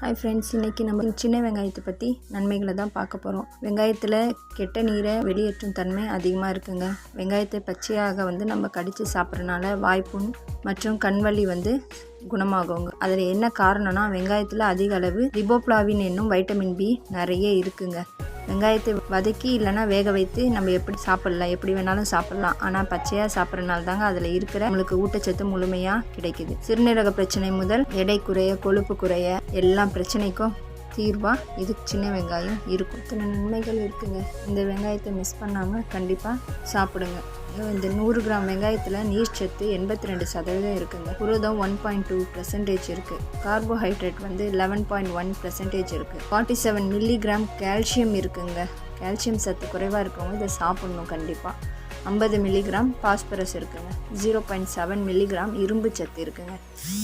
Hi friends இன்றைக்கி நம்ம சின்ன வெங்காயத்தை பற்றி நன்மைகளை தான் பார்க்க போகிறோம் வெங்காயத்தில் கெட்ட நீரை வெளியேற்றும் தன்மை அதிகமாக இருக்குங்க. வெங்காயத்தை பச்சையாக வந்து நம்ம கடித்து சாப்பிட்றனால வாய்ப்புண் மற்றும் கண்வலி வந்து குணமாகுங்க. அதில் என்ன காரணம்னா வெங்காயத்தில் அதிக அளவு ரிபோப்ளாவின் என்னும் வைட்டமின் பி நிறைய இருக்குங்க. வெங்காயத்தை வதக்கி இல்லைன்னா வேக வைத்து நம்ம எப்படி சாப்பிட்லாம் எப்படி வேணாலும் சாப்பிட்லாம். ஆனால் பச்சையாக சாப்பிட்றனால தாங்க அதில் இருக்கிற நம்மளுக்கு ஊட்டச்சத்து முழுமையாக கிடைக்குது. சிறுநீரக பிரச்சனை முதல் எடை குறைய கொழுப்பு குறைய எல்லா பிரச்சனைக்கும் தீர்வாக இது சின்ன வெங்காயம். இருக்கும். இத்தனை நன்மைகள் இருக்குங்க. இந்த வெங்காயத்தை மிஸ் பண்ணாமல் கண்டிப்பாக சாப்பிடுங்க. இந்த நூறு கிராம் வெங்காயத்தில் நீர்ச்சத்து எண்பத்தி ரெண்டு சதவீதம் இருக்குங்க. புரதம் ஒன் பாயிண்ட் டூ பர்சன்டேஜ் இருக்குது கார்போஹைட்ரேட் வந்து லெவன் பாயிண்ட் ஒன் பர்சன்டேஜ் இருக்குது ஃபார்ட்டி செவன் மில்லிகிராம் கால்சியம் இருக்குங்க. கால்சியம் சத்து குறைவாக இருக்கவங்க இதை சாப்பிட்ணும் கண்டிப்பாக ஐம்பது மில்லிகிராம் பாஸ்பரஸ் இருக்குங்க. ஜீரோ பாயிண்ட் செவன் மில்லிகிராம் இரும்பு சத்து இருக்குங்க.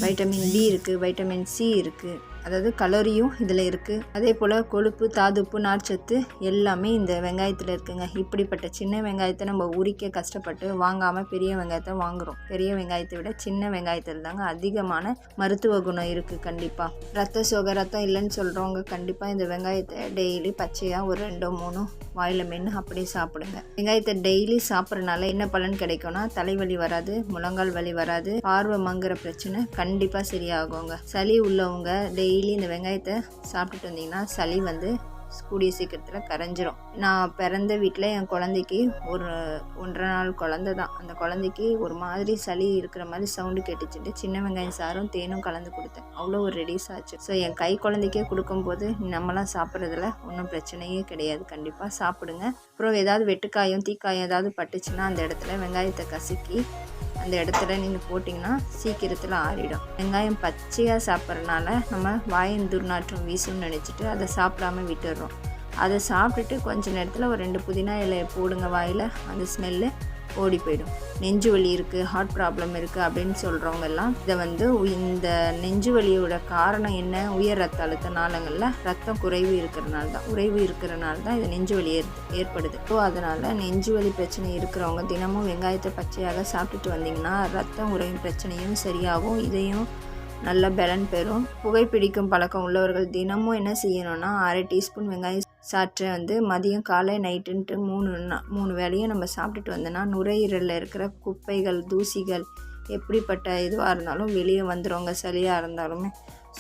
வைட்டமின் பி இருக்குது வைட்டமின் சி இருக்குது அதாவது கலோரியும் இதில் இருக்குது. அதே போல் கொழுப்பு தாதுப்பு நார்ச்சத்து எல்லாமே இந்த வெங்காயத்தில் இருக்குங்க. இப்படிப்பட்ட சின்ன வெங்காயத்தை நம்ம உரிக்க கஷ்டப்பட்டு வாங்காமல் பெரிய வெங்காயத்தை வாங்குகிறோம் பெரிய வெங்காயத்தை விட சின்ன வெங்காயத்தில் தாங்க அதிகமான மருத்துவ குணம் இருக்குது கண்டிப்பாக ரத்த சோகை ரத்தம் இல்லைன்னு சொல்கிறவங்க கண்டிப்பாக இந்த வெங்காயத்தை டெய்லி பச்சையாக ஒரு ரெண்டோ மூணோ வாயில் மென்று அப்படியே சாப்பிடுங்க. வெங்காயத்தை டெய்லி சாப்பிட்றதுனால என்ன பலன் கிடைக்கும்னா தலைவலி வராது முழங்கால் வலி வராது பார்வை மங்குற பிரச்சனை கண்டிப்பாக சரியாகுங்க. சளி உள்ளவங்க டெய்லி டெய்லி இந்த வெங்காயத்தை சாப்பிட்டுட்டு வந்தீங்கன்னா சளி வந்து கூடிய சீக்கிரத்தில் கரைஞ்சிரும். நான் பிறந்த வீட்டில் என் குழந்தைக்கு ஒரு ஒன்றரை நாள் குழந்த தான். அந்த குழந்தைக்கு ஒரு மாதிரி சளி இருக்கிற மாதிரி சவுண்டு கேட்டுச்சுட்டு சின்ன வெங்காயம் சாரும் தேனும் கலந்து கொடுத்தேன். அவ்வளோ ஒரு ரெடியூஸ் ஆச்சு. ஸோ என் கை குழந்தைக்கே கொடுக்கும்போது நம்மளாம் சாப்பிட்றதுல ஒன்றும் பிரச்சனையே கிடையாது. கண்டிப்பாக சாப்பிடுங்க. அப்புறம் ஏதாவது வெட்டுக்காயம் தீக்காயம் ஏதாவது பட்டுச்சுன்னா அந்த இடத்துல வெங்காயத்தை கசக்கி அந்த இடத்துல நீங்கள் போட்டிங்கன்னா சீக்கிரத்தில் ஆறிடும். வெங்காயம் பச்சையாக சாப்பிட்றதுனால நம்ம வாயின் துர்நாற்றம் வீசும்னு நினச்சிட்டு அதை சாப்பிடாம விட்டுடுறோம் அதை சாப்பிட்டுட்டு கொஞ்ச நேரத்தில் ஒரு ரெண்டு புதினா இலையை போடுங்க வாயில். அந்த ஸ்மெல்லு ஓடி போயிடும். நெஞ்சு வலி இருக்குது ஹார்ட் ப்ராப்ளம் இருக்குது அப்படின்னு சொல்கிறவங்க எல்லாம் இதை வந்து இந்த நெஞ்சு வலியோட காரணம் என்ன? உயர் ரத்த அழுத்த நாளங்களில் ரத்தம் குறைவு இருக்கிறனால தான் குறைவு இருக்கிறனால தான் இது நெஞ்சு வலி ஏற் ஏற்படுது. ஸோ அதனால் நெஞ்சு வலி பிரச்சனை இருக்கிறவங்க தினமும் வெங்காயத்தை பச்சையாக சாப்பிட்டுட்டு வந்தீங்கன்னா ரத்தம் உறையும் பிரச்சனையும் சரியாகும். இதையும் நல்ல பலன் பெறும். புகைப்பிடிக்கும் பழக்கம் உள்ளவர்கள் தினமும் என்ன செய்யணும்னா அரை டீஸ்பூன் வெங்காயம் சாற்றை வந்து மதியம் காலை நைட்டுன்ட்டு மூணு மூணு வேலையும் நம்ம சாப்பிட்டுட்டு வந்தோன்னா நுரையீரலில் இருக்கிற குப்பைகள் தூசிகள் எப்படிப்பட்ட இதுவாக இருந்தாலும் வெளியே வந்துடுங்க சளியாக இருந்தாலுமே.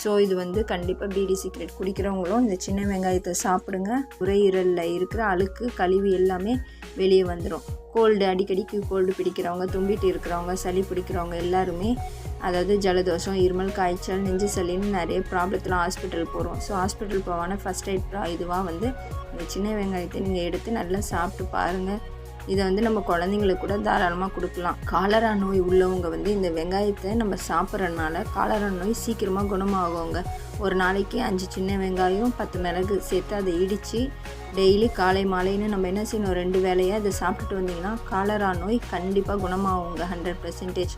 ஸோ இது வந்து கண்டிப்பாக பீடி சீக்ரெட் குடிக்கிறவங்களும் இந்த சின்ன வெங்காயத்தை சாப்பிடுங்க. நுரையீரலில் இருக்கிற அழுக்கு கழிவு எல்லாமே வெளியே வந்துடும் கோல்டு அடிக்கடிக்கு கோல்டு பிடிக்கிறவங்க தும்பிட்டு இருக்கிறவங்க சளி பிடிக்கிறவங்க எல்லாருமே அதாவது ஜலதோஷம் இருமல் காய்ச்சல் நெஞ்சு சளின்னு நிறைய ப்ராப்ளத்தில் ஹாஸ்பிட்டல் போகிறோம் ஸோ ஹாஸ்பிட்டல் போவான ஃபஸ்ட் எய்ட் இதுவாக வந்து இந்த சின்ன வெங்காயத்தை நீங்கள் எடுத்து நல்லா சாப்பிட்டு பாருங்கள் இதை வந்து நம்ம குழந்தைங்களுக்கு கூட தாராளமாக கொடுக்கலாம். காலரா நோய் உள்ளவங்க வந்து இந்த வெங்காயத்தை நம்ம சாப்பிட்றதுனால காலரா நோய் சீக்கிரமாக குணமாகுங்க. ஒரு நாளைக்கு அஞ்சு சின்ன வெங்காயம் பத்து மிளகு சேர்த்து அதை இடித்து டெய்லி காலை மாலைன்னு நம்ம என்ன செய்யணும்? ரெண்டு வேலையை அதை சாப்பிட்டுட்டு வந்தீங்கன்னா காலரா நோய் கண்டிப்பாக குணமாகுங்க ஹண்ட்ரட் பர்சன்டேஜ்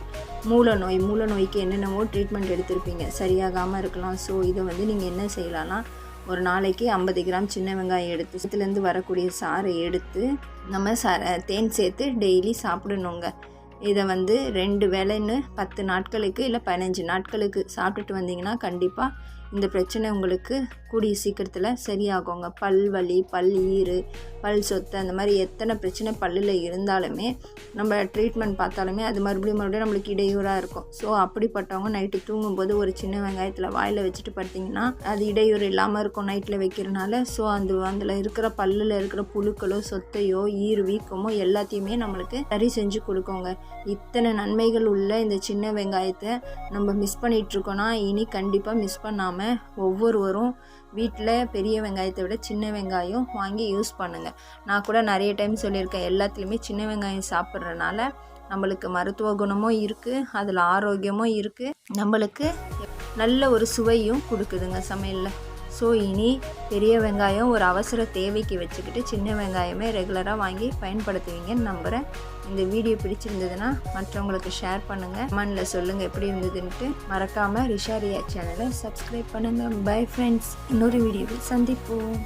மூல நோய் மூல நோய்க்கு என்னென்னவோ ட்ரீட்மெண்ட் எடுத்திருப்பீங்க. சரியாகாமல் இருக்கலாம். ஸோ இதை வந்து நீங்கள் என்ன செய்யலாம்னா ஒரு நாளைக்கு ஐம்பது கிராம் சின்ன வெங்காயம் எடுத்து இதுலேருந்து வரக்கூடிய சாறை எடுத்து நம்ம ச தேன் சேர்த்து டெய்லி சாப்பிடணுங்க. இதை வந்து ரெண்டு வேலைன்னு பத்து நாட்களுக்கு இல்லை பதினஞ்சு நாட்களுக்கு சாப்பிட்டுட்டு வந்தீங்கன்னா கண்டிப்பாக இந்த பிரச்சனை உங்களுக்கு கூடிய சீக்கிரத்தில் சரியாகுங்க. பல் வலி பல் ஈறு பல் சொத்து அந்த மாதிரி எத்தனை பிரச்சனை பல்லில் இருந்தாலுமே நம்ம ட்ரீட்மெண்ட் பார்த்தாலுமே அது மறுபடியும் மறுபடியும் நம்மளுக்கு இடையூறாக இருக்கும். ஸோ அப்படிப்பட்டவங்க நைட்டு தூங்கும்போது ஒரு சின்ன வெங்காயத்தில் வாயில் வச்சுட்டு பார்த்தீங்கன்னா அது இடையூறு இல்லாமல் இருக்கும் நைட்டில் வைக்கிறனால. ஸோ அந்த அதில் இருக்கிற பல்லில் இருக்கிற புழுக்களோ சொத்தையோ ஈறு வீக்கமோ எல்லாத்தையுமே நம்மளுக்கு சரி செஞ்சு கொடுக்கோங்க. இத்தனை நன்மைகள் உள்ள இந்த சின்ன வெங்காயத்தை நம்ம மிஸ் பண்ணிகிட்ருக்கோன்னா இனி கண்டிப்பாக மிஸ் பண்ணாமல் இல்லாமல் ஒவ்வொருவரும் வீட்டில் பெரிய வெங்காயத்தை விட சின்ன வெங்காயம் வாங்கி யூஸ் பண்ணுங்கள் நான் கூட நிறைய டைம் சொல்லியிருக்கேன் எல்லாத்துலேயுமே சின்ன வெங்காயம் சாப்பிட்றதுனால நம்மளுக்கு மருத்துவ குணமும் இருக்குது அதில் ஆரோக்கியமும் இருக்குது நம்மளுக்கு நல்ல ஒரு சுவையும் கொடுக்குதுங்க சமையலில். ஸோ இனி பெரிய வெங்காயம் ஒரு அவசர தேவைக்கு வச்சுக்கிட்டு சின்ன வெங்காயமே ரெகுலராக வாங்கி பயன்படுத்துவீங்கன்னு நம்புகிறேன் இந்த வீடியோ பிடிச்சிருந்ததுன்னா மற்றவங்களுக்கு ஷேர் பண்ணுங்கள் கமெண்டில் சொல்லுங்கள் எப்படி இருந்ததுன்ட்டு. மறக்காமல் ரிஷாரியா சேனலை சப்ஸ்கிரைப் பண்ணுங்கள் பை ஃப்ரெண்ட்ஸ் இன்னொரு வீடியோவில் சந்திப்போம்.